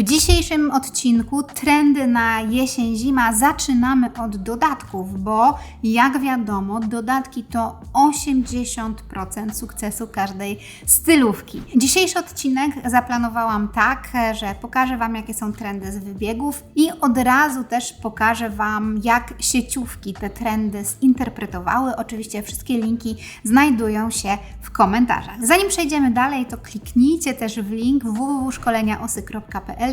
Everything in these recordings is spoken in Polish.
W dzisiejszym odcinku trendy na jesień-zima zaczynamy od dodatków, bo jak wiadomo, dodatki to 80% sukcesu każdej stylówki. Dzisiejszy odcinek zaplanowałam tak, że pokażę Wam, jakie są trendy z wybiegów i od razu też pokażę Wam, jak sieciówki te trendy zinterpretowały. Oczywiście wszystkie linki znajdują się w komentarzach. Zanim przejdziemy dalej, to kliknijcie też w link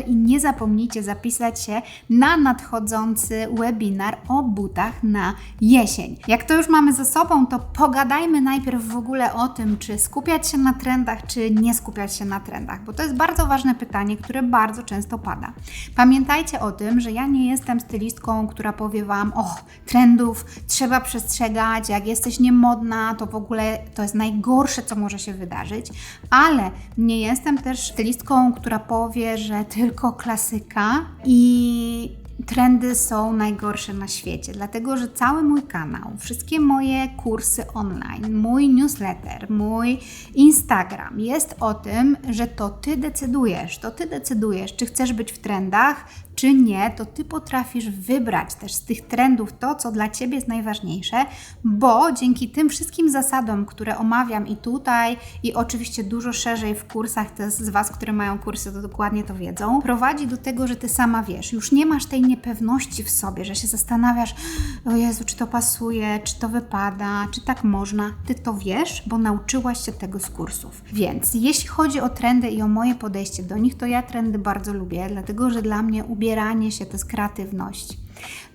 i nie zapomnijcie zapisać się na nadchodzący webinar o butach na jesień. Jak to już mamy za sobą, to pogadajmy najpierw w ogóle o tym, czy skupiać się na trendach, czy nie skupiać się na trendach, bo to jest bardzo ważne pytanie, które bardzo często pada. Pamiętajcie o tym, że ja nie jestem stylistką, która powie Wam, o, trendów trzeba przestrzegać, jak jesteś niemodna, to w ogóle to jest najgorsze, co może się wydarzyć, ale nie jestem też stylistką, która powie, że tylko klasyka i trendy są najgorsze na świecie, dlatego że cały mój kanał, wszystkie moje kursy online, mój newsletter, mój Instagram jest o tym, że to ty decydujesz, to ty decydujesz, czy chcesz być w trendach, czy nie, to ty potrafisz wybrać też z tych trendów to, co dla ciebie jest najważniejsze, bo dzięki tym wszystkim zasadom, które omawiam i tutaj, i oczywiście dużo szerzej w kursach, te z Was, które mają kursy, to dokładnie to wiedzą, prowadzi do tego, że ty sama wiesz, już nie masz tej niepewności w sobie, że się zastanawiasz, o Jezu, czy to pasuje, czy to wypada, czy tak można. Ty to wiesz, bo nauczyłaś się tego z kursów. Więc jeśli chodzi o trendy i o moje podejście do nich, to ja trendy bardzo lubię, dlatego że dla mnie ubieram ubieranie się to jest kreatywność.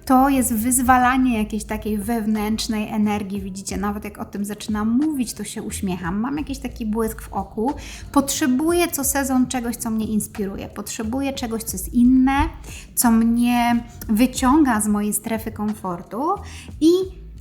To jest wyzwalanie jakiejś takiej wewnętrznej energii. Widzicie, nawet jak o tym zaczynam mówić, to się uśmiecham. Mam jakiś taki błysk w oku. Potrzebuję co sezon czegoś, co mnie inspiruje. Potrzebuję czegoś, co jest inne, co mnie wyciąga z mojej strefy komfortu i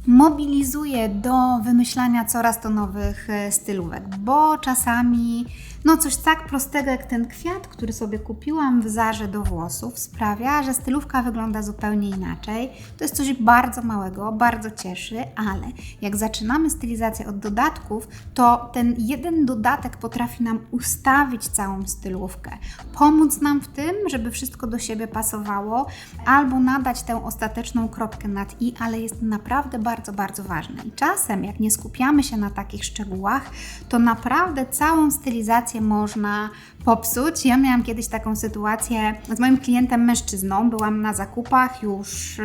mobilizuje do wymyślania coraz to nowych e, stylówek, bo czasami no coś tak prostego jak ten kwiat, który sobie kupiłam w Zarze do włosów, sprawia, że stylówka wygląda zupełnie inaczej. To jest coś bardzo małego, bardzo cieszy, ale jak zaczynamy stylizację od dodatków, to ten jeden dodatek potrafi nam ustawić całą stylówkę, pomóc nam w tym, żeby wszystko do siebie pasowało, albo nadać tę ostateczną kropkę nad i, ale jest naprawdę bardzo, bardzo ważne. I czasem, jak nie skupiamy się na takich szczegółach, to naprawdę całą stylizację można popsuć. Ja miałam kiedyś taką sytuację z moim klientem mężczyzną. Byłam na zakupach, już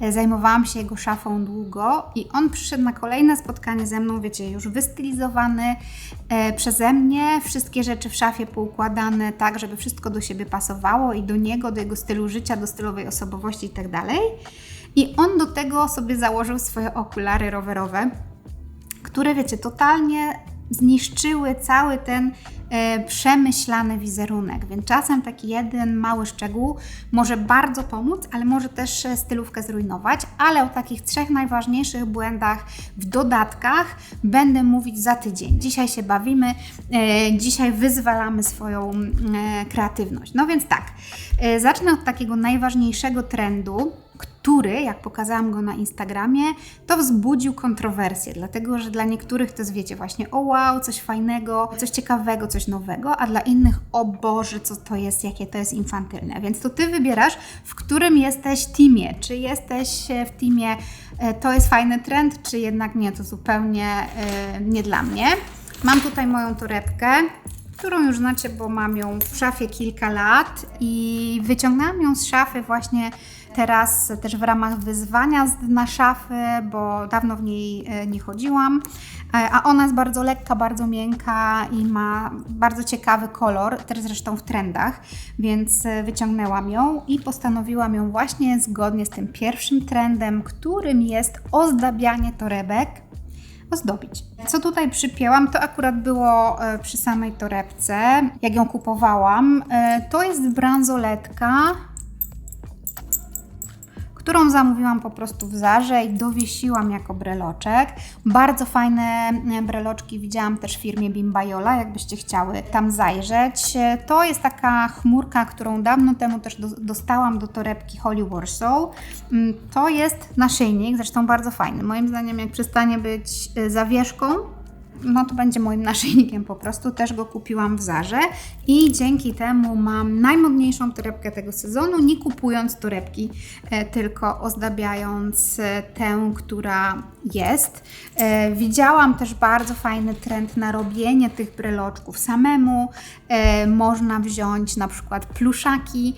e, zajmowałam się jego szafą długo i on przyszedł na kolejne spotkanie ze mną, wiecie, już wystylizowany e, przeze mnie, wszystkie rzeczy w szafie poukładane tak, żeby wszystko do siebie pasowało i do niego, do jego stylu życia, do stylowej osobowości itd. Tak I on do tego sobie założył swoje okulary rowerowe, które wiecie, totalnie zniszczyły cały ten przemyślany wizerunek. Więc czasem taki jeden mały szczegół może bardzo pomóc, ale może też e, stylówkę zrujnować. Ale o takich trzech najważniejszych błędach w dodatkach będę mówić za tydzień. Dzisiaj się bawimy, e, dzisiaj wyzwalamy swoją e, kreatywność. No więc tak, e, zacznę od takiego najważniejszego trendu który, jak pokazałam go na Instagramie, to wzbudził kontrowersję, dlatego że dla niektórych to jest, wiecie, właśnie o wow, coś fajnego, coś ciekawego, coś nowego, a dla innych o Boże, co to jest, jakie to jest infantylne. Więc to Ty wybierasz, w którym jesteś teamie. Czy jesteś w teamie e, to jest fajny trend, czy jednak nie, to zupełnie e, nie dla mnie. Mam tutaj moją torebkę, którą już znacie, bo mam ją w szafie kilka lat i wyciągnęłam ją z szafy właśnie teraz też w ramach wyzwania na szafy, bo dawno w niej e, nie chodziłam. E, a ona jest bardzo lekka, bardzo miękka i ma bardzo ciekawy kolor, też zresztą w trendach, więc e, wyciągnęłam ją i postanowiłam ją właśnie zgodnie z tym pierwszym trendem, którym jest ozdabianie torebek ozdobić. Co tutaj przypięłam, to akurat było przy samej torebce, jak ją kupowałam. To jest bransoletka którą zamówiłam po prostu w Zarze i dowiesiłam jako breloczek. Bardzo fajne e, breloczki widziałam też w firmie Bimbajola, jakbyście chciały tam zajrzeć. To jest taka chmurka, którą dawno temu też do, dostałam do torebki Holy Warsaw. Mm, to jest naszyjnik, zresztą bardzo fajny. Moim zdaniem jak przestanie być e, zawieszką, no to będzie moim naszyjnikiem po prostu. Też go kupiłam w Zarze i dzięki temu mam najmodniejszą torebkę tego sezonu, nie kupując torebki, e, tylko ozdabiając e, tę, która jest. E, widziałam też bardzo fajny trend na robienie tych bryloczków samemu. Można wziąć na przykład pluszaki,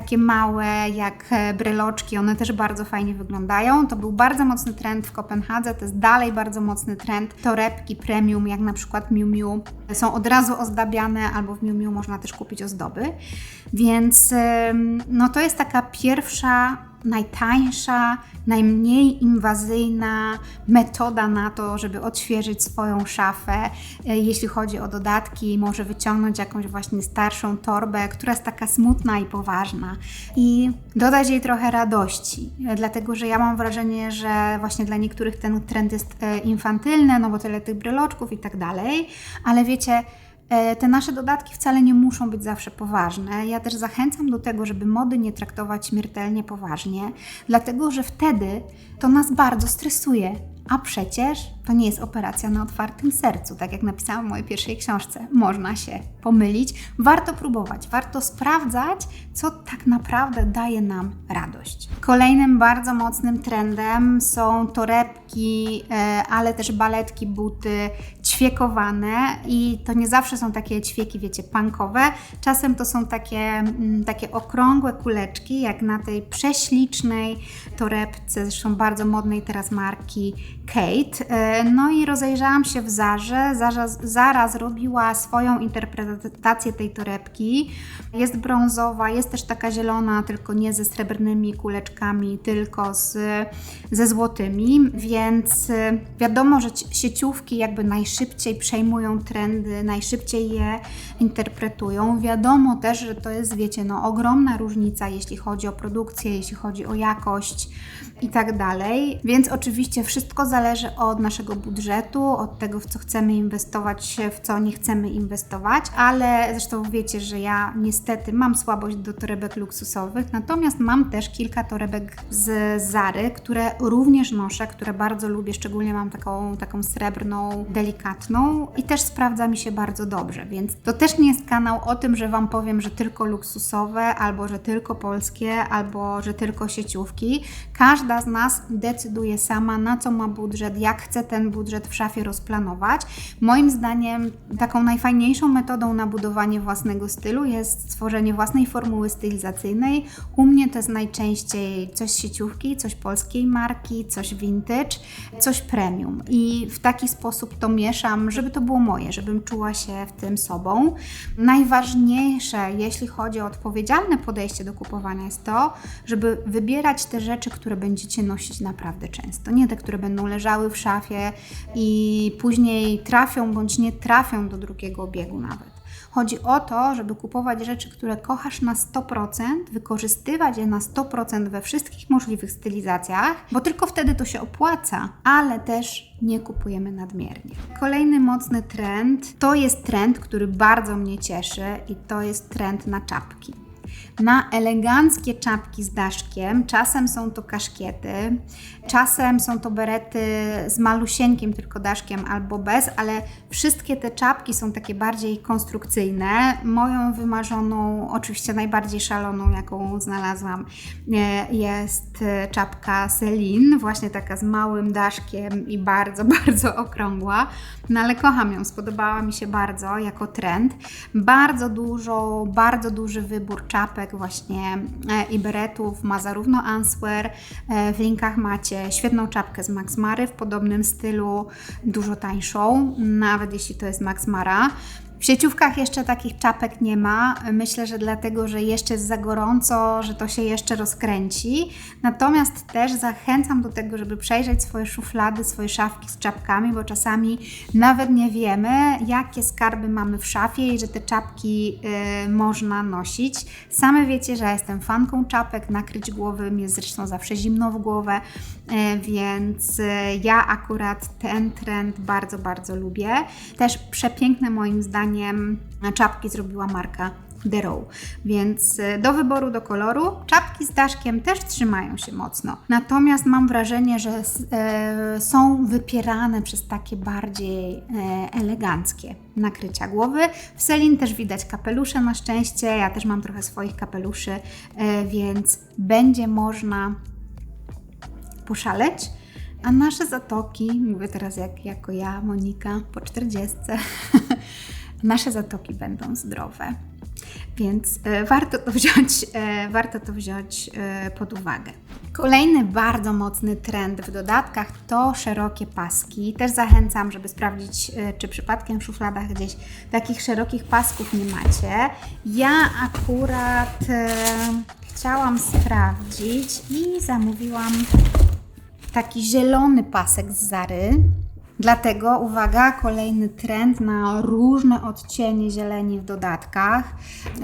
takie małe jak e, bryloczki, one też bardzo fajnie wyglądają. To był bardzo mocny trend w Kopenhadze, to jest dalej bardzo mocny trend. Torebki premium, jak na przykład Miu Miu, są od razu ozdabiane, albo w Miu Miu można też kupić ozdoby. Więc no to jest taka pierwsza najtańsza, najmniej inwazyjna metoda na to, żeby odświeżyć swoją szafę. E, jeśli chodzi o dodatki, może wyciągnąć jakąś właśnie starszą torbę, która jest taka smutna i poważna i dodać jej trochę radości. E, dlatego, że ja mam wrażenie, że właśnie dla niektórych ten trend jest e, infantylny, no bo tyle tych bryloczków i tak dalej, ale wiecie, te nasze dodatki wcale nie muszą być zawsze poważne. Ja też zachęcam do tego, żeby mody nie traktować śmiertelnie poważnie, dlatego że wtedy to nas bardzo stresuje. A przecież to nie jest operacja na otwartym sercu, tak jak napisałam w mojej pierwszej książce. Można się pomylić, warto próbować, warto sprawdzać, co tak naprawdę daje nam radość. Kolejnym bardzo mocnym trendem są torebki, e, ale też baletki, buty ćwiekowane i to nie zawsze są takie ćwieki, wiecie, punkowe. Czasem to są takie, mm, takie okrągłe kuleczki, jak na tej prześlicznej torebce, zresztą bardzo modnej teraz marki Kate. No i rozejrzałam się w Zarze. Zara, Zara zrobiła swoją interpretację tej torebki. Jest brązowa, jest też taka zielona, tylko nie ze srebrnymi kuleczkami, tylko z, ze złotymi, więc e, wiadomo, że sieciówki jakby najszybciej przejmują trendy, najszybciej je interpretują. Wiadomo też, że to jest, wiecie, no, ogromna różnica, jeśli chodzi o produkcję, jeśli chodzi o jakość i tak dalej. Więc oczywiście wszystko zależy od naszego budżetu, od tego, w co chcemy inwestować, w co nie chcemy inwestować, ale zresztą wiecie, że ja niestety mam słabość do torebek luksusowych, natomiast mam też kilka torebek z Zary, które również noszę, które bardzo lubię, szczególnie mam taką, taką srebrną, delikatną i też sprawdza mi się bardzo dobrze, więc to też nie jest kanał o tym, że Wam powiem, że tylko luksusowe, albo że tylko polskie, albo że tylko sieciówki. Każda z nas decyduje sama, na co ma budżet, jak chce ten budżet w szafie rozplanować. Moim zdaniem taką najfajniejszą metodą na budowanie własnego stylu jest stworzenie własnej formuły stylizacyjnej. U mnie to jest najczęściej coś sieciówki, coś polskiej marki, coś vintage, coś premium. I w taki sposób to mieszam, żeby to było moje, żebym czuła się w tym sobą. Najważniejsze, jeśli chodzi o odpowiedzialne podejście do kupowania, jest to, żeby wybierać te rzeczy, które będziecie nosić naprawdę często. Nie te, które będą leżały w szafie i później trafią bądź nie trafią do drugiego obiegu nawet. Chodzi o to, żeby kupować rzeczy, które kochasz na 100%, wykorzystywać je na 100% we wszystkich możliwych stylizacjach, bo tylko wtedy to się opłaca, ale też nie kupujemy nadmiernie. Kolejny mocny trend to jest trend, który bardzo mnie cieszy i to jest trend na czapki na eleganckie czapki z daszkiem. Czasem są to kaszkiety, czasem są to berety z malusieńkim tylko daszkiem albo bez, ale wszystkie te czapki są takie bardziej konstrukcyjne. Moją wymarzoną, oczywiście najbardziej szaloną, jaką znalazłam, e, jest czapka Celine, właśnie taka z małym daszkiem i bardzo, bardzo okrągła. No ale kocham ją, spodobała mi się bardzo jako trend. Bardzo dużo, bardzo duży wybór czapek właśnie e, i beretów ma zarówno Answear, e, w linkach macie świetną czapkę z Max Mary w podobnym stylu, dużo tańszą, nawet jeśli to jest Max Mara. W sieciówkach jeszcze takich czapek nie ma. Myślę, że dlatego, że jeszcze jest za gorąco, że to się jeszcze rozkręci. Natomiast też zachęcam do tego, żeby przejrzeć swoje szuflady, swoje szafki z czapkami, bo czasami nawet nie wiemy, jakie skarby mamy w szafie i że te czapki y, można nosić. Same wiecie, że ja jestem fanką czapek, nakryć głowy jest zresztą zawsze zimno w głowę, y, więc y, ja akurat ten trend bardzo, bardzo lubię. Też przepiękne moim zdaniem zdaniem czapki zrobiła marka The Row. Więc e, do wyboru, do koloru. Czapki z daszkiem też trzymają się mocno. Natomiast mam wrażenie, że e, są wypierane przez takie bardziej e, eleganckie nakrycia głowy. W Selin też widać kapelusze na szczęście. Ja też mam trochę swoich kapeluszy, e, więc będzie można poszaleć. A nasze zatoki, mówię teraz jak, jako ja, Monika, po 40, nasze zatoki będą zdrowe. Więc e, warto to wziąć, e, warto to wziąć e, pod uwagę. Kolejny bardzo mocny trend w dodatkach to szerokie paski. Też zachęcam, żeby sprawdzić, czy przypadkiem w szufladach gdzieś takich szerokich pasków nie macie. Ja akurat chciałam sprawdzić i zamówiłam taki zielony pasek z Zary. Dlatego, uwaga, kolejny trend na różne odcienie zieleni w dodatkach.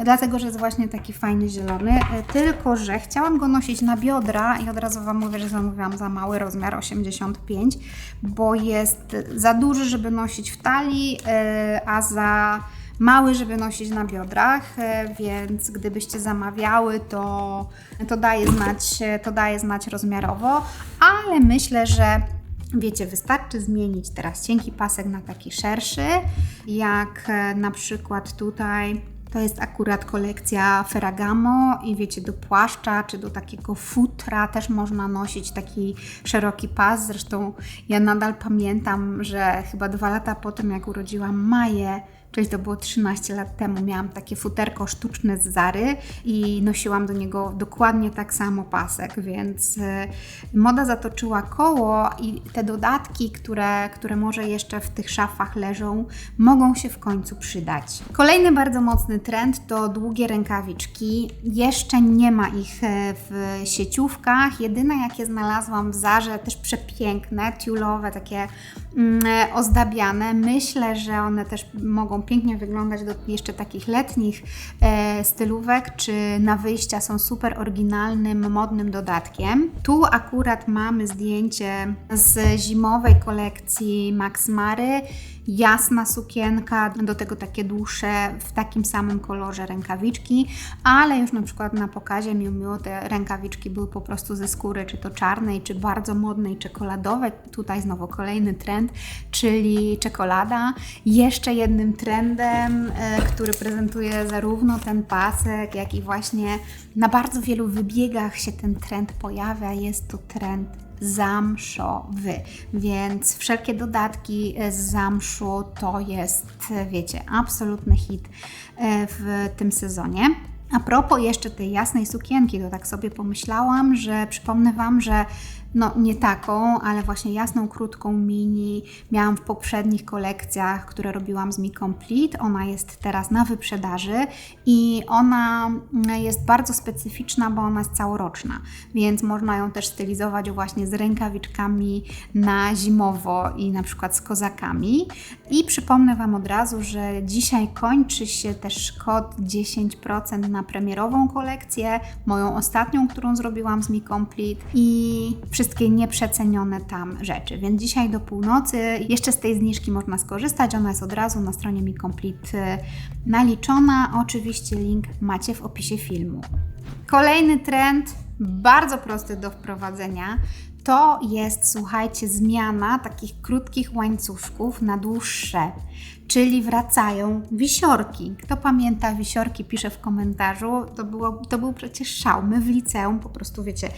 Dlatego, że jest właśnie taki fajny zielony. E, Tylko, że chciałam go nosić na biodra i od razu Wam mówię, że zamówiłam za mały rozmiar 85, bo jest za duży, żeby nosić w talii, e, a za mały, żeby nosić na biodrach, e, więc gdybyście zamawiały, to, to, daje znać, to daje znać rozmiarowo, ale myślę, że Wiecie, wystarczy zmienić teraz cienki pasek na taki szerszy, jak e, na przykład tutaj to jest akurat kolekcja Ferragamo i wiecie, do płaszcza czy do takiego futra też można nosić taki szeroki pas. Zresztą ja nadal pamiętam, że chyba dwa lata po tym, jak urodziłam Maję, czyli to było 13 lat temu, miałam takie futerko sztuczne z Zary i nosiłam do niego dokładnie tak samo pasek, więc e, moda zatoczyła koło i te dodatki, które, które może jeszcze w tych szafach leżą, mogą się w końcu przydać. Kolejny bardzo mocny trend to długie rękawiczki. Jeszcze nie ma ich e, w sieciówkach. Jedyne jakie znalazłam w Zarze, też przepiękne, tiulowe, takie mm, e, ozdabiane. Myślę, że one też mogą pięknie wyglądać do jeszcze takich letnich e, stylówek, czy na wyjścia są super oryginalnym, modnym dodatkiem. Tu akurat mamy zdjęcie z zimowej kolekcji Max Mary jasna sukienka, do tego takie dłuższe w takim samym kolorze rękawiczki, ale już na przykład na pokazie Miu Miu te rękawiczki były po prostu ze skóry, czy to czarnej, czy bardzo modnej, czekoladowej. Tutaj znowu kolejny trend, czyli czekolada. Jeszcze jednym trendem, e, który prezentuje zarówno ten pasek, jak i właśnie na bardzo wielu wybiegach się ten trend pojawia, jest to trend zamszowy, więc wszelkie dodatki z zamszu to jest, wiecie, absolutny hit e, w tym sezonie. A propos jeszcze tej jasnej sukienki, to tak sobie pomyślałam, że przypomnę Wam, że no nie taką, ale właśnie jasną, krótką mini miałam w poprzednich kolekcjach, które robiłam z Mi Complete. Ona jest teraz na wyprzedaży i ona jest bardzo specyficzna, bo ona jest całoroczna, więc można ją też stylizować właśnie z rękawiczkami na zimowo i na przykład z kozakami. I przypomnę Wam od razu, że dzisiaj kończy się też kod 10% na premierową kolekcję, moją ostatnią, którą zrobiłam z Mi Complete i wszystkie nieprzecenione tam rzeczy. Więc dzisiaj do północy jeszcze z tej zniżki można skorzystać. Ona jest od razu na stronie Mi Complete naliczona. Oczywiście link macie w opisie filmu. Kolejny trend, bardzo prosty do wprowadzenia, to jest, słuchajcie, zmiana takich krótkich łańcuszków na dłuższe, czyli wracają wisiorki. Kto pamięta wisiorki, pisze w komentarzu. To, było, to był przecież szał. My w liceum po prostu, wiecie,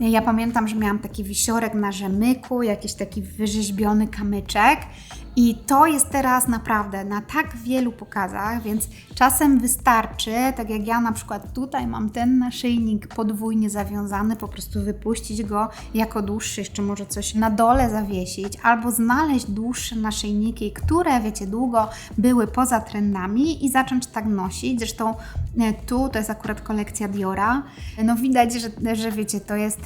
ja pamiętam, że miałam taki wisiorek na rzemyku, jakiś taki wyrzeźbiony kamyczek i to jest teraz naprawdę na tak wielu pokazach, więc czasem wystarczy, tak jak ja na przykład tutaj mam ten naszyjnik podwójnie zawiązany, po prostu wypuścić go jako dłuższy, jeszcze może coś na dole zawiesić, albo znaleźć dłuższe naszyjniki, które wiecie, długo były poza trendami i zacząć tak nosić. Zresztą e, tu to jest akurat kolekcja Diora. No widać, że, że wiecie, to jest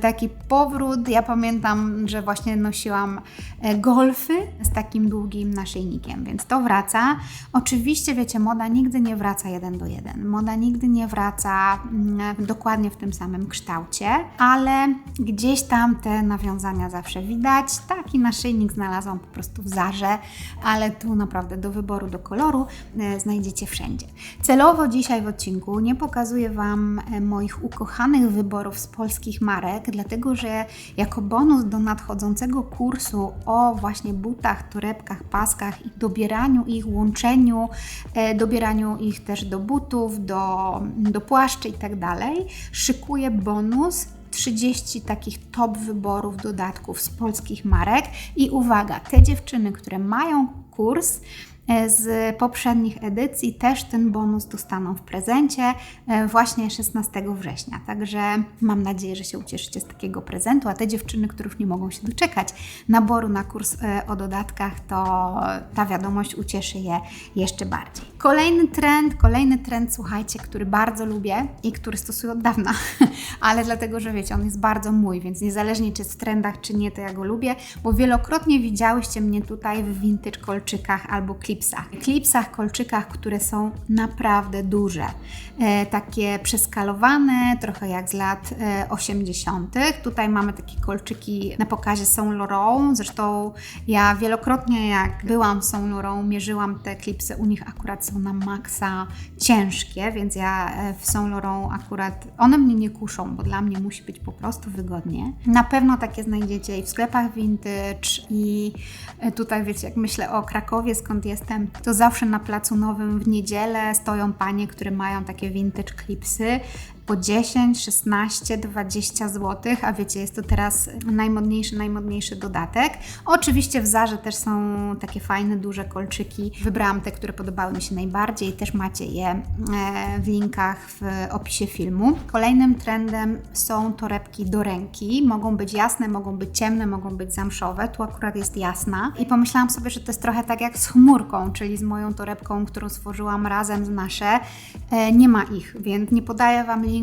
taki powrót. Ja pamiętam, że właśnie nosiłam e, golfy z takim długim naszyjnikiem, więc to wraca. Oczywiście, wiecie, moda nigdy nie wraca jeden do jeden. Moda nigdy nie wraca mm, dokładnie w tym samym kształcie, ale gdzieś tam te nawiązania zawsze widać. Taki naszyjnik znalazłam po prostu w Zarze, ale tu naprawdę do wyboru, do koloru e, znajdziecie wszędzie. Celowo dzisiaj w odcinku nie pokazuję Wam e, moich ukochanych wyborów z polskich marek, dlatego że jako bonus do nadchodzącego kursu o właśnie butach, torebkach, paskach i dobieraniu ich, łączeniu, e, dobieraniu ich też do butów, do, do płaszczy tak dalej, szykuję bonus 30 takich top wyborów dodatków z polskich marek. I uwaga, te dziewczyny, które mają kurs, z poprzednich edycji też ten bonus dostaną w prezencie e, właśnie 16 września. Także mam nadzieję, że się ucieszycie z takiego prezentu, a te dziewczyny, które już nie mogą się doczekać naboru na kurs e, o dodatkach, to ta wiadomość ucieszy je jeszcze bardziej. Kolejny trend, kolejny trend, słuchajcie, który bardzo lubię i który stosuję od dawna, ale dlatego, że wiecie, on jest bardzo mój, więc niezależnie czy w trendach, czy nie, to ja go lubię, bo wielokrotnie widziałyście mnie tutaj w vintage kolczykach albo klip klipsach. Klipsach, kolczykach, które są naprawdę duże. E, takie przeskalowane, trochę jak z lat e, 80. Tutaj mamy takie kolczyki na pokazie Saint Laurent. Zresztą ja wielokrotnie jak byłam w Saint Laurent, mierzyłam te klipsy. U nich akurat są na maksa ciężkie, więc ja e, w Saint Laurent akurat one mnie nie kuszą, bo dla mnie musi być po prostu wygodnie. Na pewno takie znajdziecie i w sklepach vintage i e, tutaj wiecie, jak myślę o Krakowie, skąd jestem, jestem, to zawsze na Placu Nowym w niedzielę stoją panie, które mają takie vintage klipsy po 10, 16, 20 zł, a wiecie, jest to teraz najmodniejszy, najmodniejszy dodatek. Oczywiście w Zarze też są takie fajne, duże kolczyki. Wybrałam te, które podobały mi się najbardziej, też macie je e, w linkach w opisie filmu. Kolejnym trendem są torebki do ręki. Mogą być jasne, mogą być ciemne, mogą być zamszowe. Tu akurat jest jasna. I pomyślałam sobie, że to jest trochę tak jak z chmurką, czyli z moją torebką, którą stworzyłam razem z nasze. E, nie ma ich, więc nie podaję Wam linku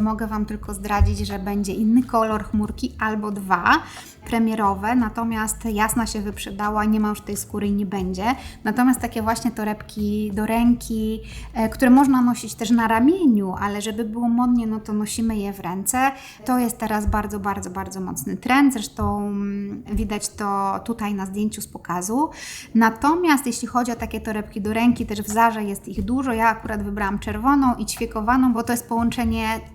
mogę Wam tylko zdradzić, że będzie inny kolor chmurki albo dwa premierowe, natomiast jasna się wyprzedała, nie ma już tej skóry i nie będzie. Natomiast takie właśnie torebki do ręki, e, które można nosić też na ramieniu, ale żeby było modnie, no to nosimy je w ręce. To jest teraz bardzo, bardzo, bardzo mocny trend. Zresztą mm, widać to tutaj na zdjęciu z pokazu. Natomiast jeśli chodzi o takie torebki do ręki, też w Zarze jest ich dużo. Ja akurat wybrałam czerwoną i ćwiekowaną, bo to jest połączenie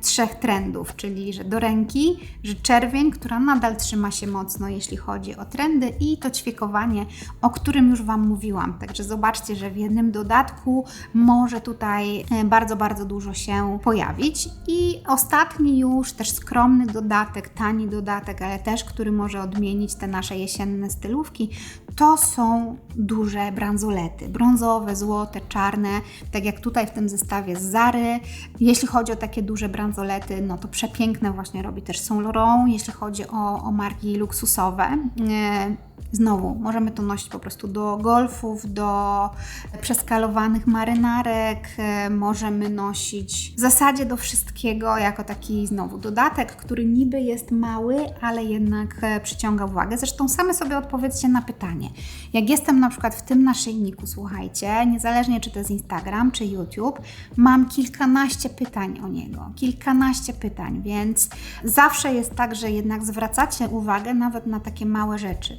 trzech trendów, czyli że do ręki, że czerwień, która nadal trzyma się mocno, jeśli chodzi o trendy i to ćwiekowanie, o którym już Wam mówiłam. Także zobaczcie, że w jednym dodatku może tutaj e, bardzo, bardzo dużo się pojawić. I ostatni już też skromny dodatek, tani dodatek, ale też, który może odmienić te nasze jesienne stylówki, to są duże bransolety. Brązowe, złote, czarne, tak jak tutaj w tym zestawie z Zary. Jeśli chodzi o takie duże bransolety, no to przepiękne właśnie robi też Saint Laurent. Jeśli chodzi o, o marki luksusowe, Znowu, możemy to nosić po prostu do golfów, do przeskalowanych marynarek, e, możemy nosić w zasadzie do wszystkiego jako taki znowu dodatek, który niby jest mały, ale jednak e, przyciąga uwagę. Zresztą same sobie odpowiedzcie na pytanie. Jak jestem na przykład w tym naszyjniku, słuchajcie, niezależnie czy to jest Instagram, czy YouTube, mam kilkanaście pytań o niego. Kilkanaście pytań, więc zawsze jest tak, że jednak zwracacie uwagę nawet na takie małe rzeczy.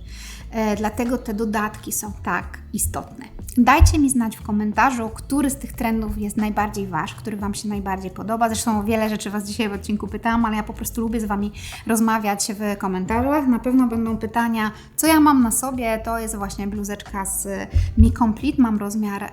E, dlatego te dodatki są tak istotne. Dajcie mi znać w komentarzu, który z tych trendów jest najbardziej Wasz, który Wam się najbardziej podoba. Zresztą o wiele rzeczy Was dzisiaj w odcinku pytałam, ale ja po prostu lubię z Wami rozmawiać w komentarzach. Na pewno będą pytania, co ja mam na sobie. To jest właśnie bluzeczka z Mi Complete. Mam rozmiar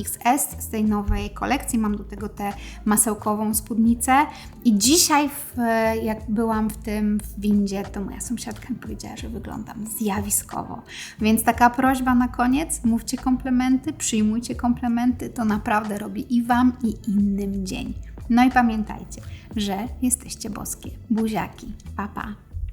XS z tej nowej kolekcji. Mam do tego tę masełkową spódnicę. I dzisiaj, w, jak byłam w tym w windzie, to moja sąsiadka mi powiedziała, że wyglądam zjawiskowo. Więc taka prośba na koniec, mówcie komplementy komplementy, przyjmujcie komplementy, to naprawdę robi i Wam, i innym dzień. No i pamiętajcie, że jesteście boskie. Buziaki. Pa, pa.